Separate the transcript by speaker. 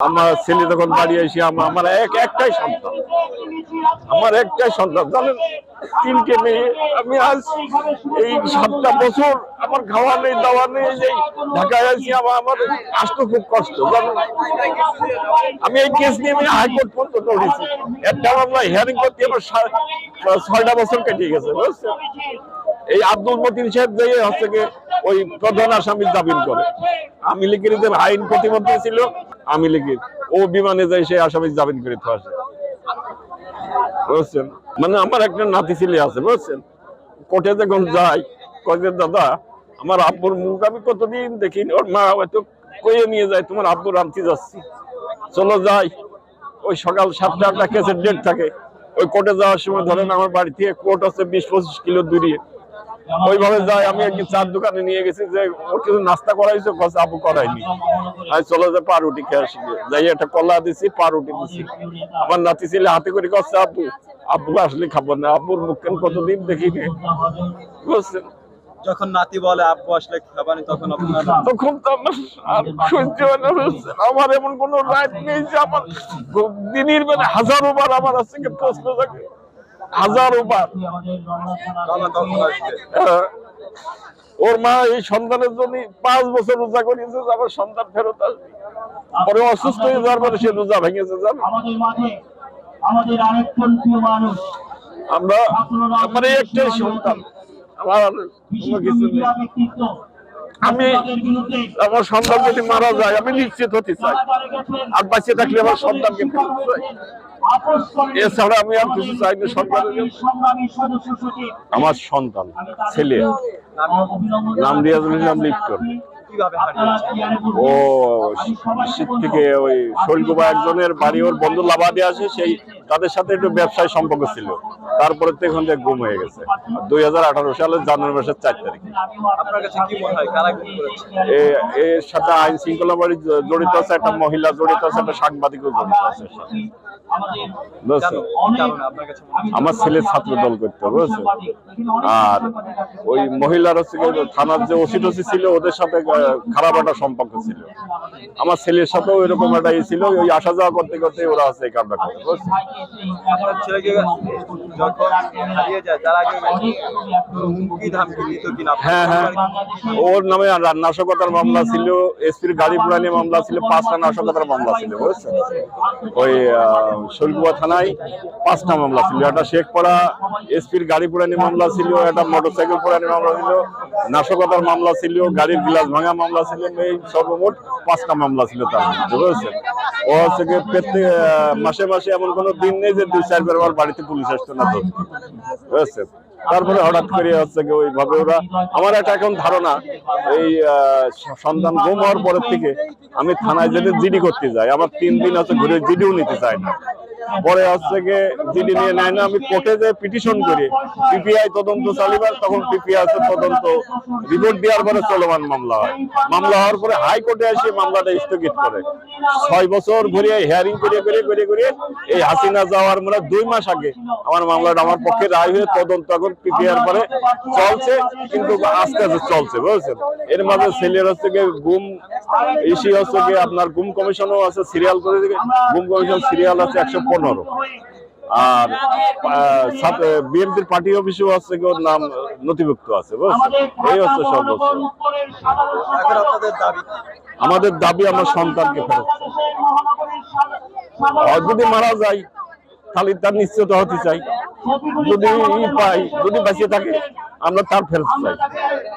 Speaker 1: আমার ছেলে যখন বাড়ি এসে আমার এক একটাই সন্তান। আমার একটাই সন্তান। জানেন, তিনটে মেয়ে। আমি আজ এই সাতটা বছর আমার খাওয়া নেই, দাওয়া নেই যে ঢাকায় আছি আমার আমার আসতে খুব কষ্ট, জানেন? আমি এই কেস নিয়ে আমি হাইকোর্ট পর্যন্ত উঠেছি একটা মামলা হিয়ারিং করতে আমার ছয়টা বছর কেটে গেছে, বুঝছেন? এই আব্দুল মতিন সাহেব যে হচ্ছে ওই প্রধান আসামি জামিন করে। আমি লিখে যে আইন প্রতিমন্ত্রী ছিল। আমি লীগের ও বিমানে যায়, সে আসামি জামিন করে তো আসে। বুঝছেন? মানে আমার একটা নাতি ছেলে আছে, বুঝছেন? কোর্টে যখন যাই কয় যে, দাদা, আমার আব্বুর মুখ আমি কতদিন দেখিনি, ওর মা হয়তো কয়ে নিয়ে যায়, তোমার আব্বুর আনতে যাচ্ছি। চলো যাই। ওই সকাল সাতটা আটটা কেসের ডেট থাকে। ওই কোর্টে যাওয়ার সময় ধরেন আমার বাড়ি থেকে কোর্ট আছে বিশ পঁচিশ কিলো দূরিয়ে ওইভাবে যাই আমি একদিন চার দোকানে নিয়ে গেছি যে ওর কিছু নাস্তা করাইছো কস আপু করাইনি। আমি চলো যে পাউরুটি খেয়ে আসি। যাই একটা কলা দিছি পাউরুটি দিছি। আমার নাতি ছেলে হাতে করে কচ্ছে আপু আপু আসলে খাব না আপুর মুখ কেন কতদিন দেখিনি বুঝছেন
Speaker 2: যখন নাতি বলে আব্বু আসলে খাবানি তখন আপনার
Speaker 1: তখন তো আমার আর সহ্য হয় না আমার এমন কোন রাইট নেই যে আমার দিনের বেলা হাজারো বার আমার কাছ থেকে প্রশ্ন থাকে। হাজারো
Speaker 2: আসবে।
Speaker 1: আহ, ওর মা এই সন্তানের জন্য পাঁচ বছর রোজা করিয়েছে যে আমার সন্তান ফেরত আসবে। পরে অসুস্থ হয়ে যাওয়ার পরে সে রোজা ভেঙেছে জানো?
Speaker 3: আমাদের আরেকজন মানুষ
Speaker 1: আমরা আমার একটাই সন্তান। আমার কোনো কিছু নেই। আমি আমার সন্তান যদি মারা যায় আমি নিশ্চিত হতে চাই। আর বাঁচিয়ে থাকলে আমার সন্তানকে ফেরত চাই। এছাড়া আমি আর কিছু চাই না সরকারের আমার সন্তান ছেলে। নাম রিয়াজুল ইসলাম লিপ্টন
Speaker 2: কীভাবে
Speaker 1: ও শীত থেকে ওই শৈলকুবা একজনের বাড়ি ওর বন্ধু লাভাদি আসে সেই তাদের সাথে একটু ব্যবসায় সম্পর্ক ছিল। তারপরে তো এখন গুম হয়ে গেছে। দুই হাজার আঠারো সালের জানুয়ারি মাসের চার তারিখ।
Speaker 2: মনে হয়
Speaker 1: এর সাথে আইন শৃঙ্খলা বাড়ি জড়িত আছে একটা মহিলা জড়িত আছে একটা সাংবাদিকও জড়িত আছে? আমার ছেলে ছাত্র দল করতো বুঝছ? আর ওই মহিলার হচ্ছে থানার যে ওসি টসি ছিল ওদের সাথে খারাপ একটা সম্পর্ক ছিল। আমার ছেলের সাথেও এরকম একটা ই ছিল ওই আসা যাওয়া করতে করতে ওরা হচ্ছে এই কামটা করে হ্যাঁ হ্যাঁ। ওর নামে নাশকতার মামলা ছিল এসপির গাড়ি পুরানি মামলা ছিল পাঁচটা নাশকতার মামলা ছিল বুঝছ ওই শৈলকুয়া থানায় পাঁচটা মামলা ছিল। একটা শেখপাড়া এসপির গাড়ি পুরানি মামলা ছিল একটা মোটরসাইকেল পুরানি মামলা ছিল নাশকতার মামলা ছিল গাড়ির গ্লাস ভাঙা মামলা ছিল এই সর্বমোট পাঁচটা মামলা ছিল তার বুঝেছেন? ও হচ্ছে গিয়ে প্রত্যেক মাসে মাসে এমন কোনো দিন নেই যে দুই চারবার আমার বাড়িতে পুলিশ আসতো না ধরতে। বুঝেছেন? তারপরে হঠাৎ করে হচ্ছে গিয়ে ওইভাবে ওরা, আমার একটা এখন ধারণা, এই সন্তান গুম হওয়ার পরের থেকে আমি থানায় যেতে জিডি করতে যাই। আমার তিন দিন হচ্ছে ঘুরে জিডিও নিতে চাই না। পরে হচ্ছে গিয়ে জিডি নিয়ে নেয় না, আমি কোর্টে যে পিটিশন করি। পিপিআই তদন্ত চালিবার, তখন পিপিআই আছে, তদন্ত রিপোর্ট দেওয়ার পরে চলমান মামলা হয়। মামলা হওয়ার পরে হাইকোর্টে এসে মামলাটা স্থগিত করে। ছয় বছর ঘুরে হিয়ারিং করে করে করে করে এই হাসিনা যাওয়ার মানে দুই মাস আগে আমার মামলাটা আমার পক্ষে রায় হয়ে তদন্ত এখন পিপিআর পরে চলছে, কিন্তু আস্তে আস্তে চলছে, বুঝছেন? এর মাঝে ছেলের হচ্ছে গিয়ে গুম, ইসি হচ্ছে গিয়ে আপনার গুম কমিশনও আছে সিরিয়াল করে গুম কমিশন সিরিয়াল আছে, একশো পনেরো। আর বিএনপির পার্টি অফিসেও আছে ওর নাম নথিভুক্ত আছে, বুঝছেন? এই হচ্ছে সর্বোচ্চ? আমাদের দাবি আমার সন্তানকে ফেরত। যদি মারা যায়, তাহলে তার নিশ্চিত হতে চাই। যদি পাই যদি বাঁচিয়ে থাকে, আমরা তার ফেরত চাই।